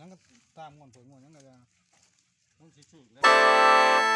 ยังก็ตามงอนเลงอนยังก็จะมันสิสุดแล้ว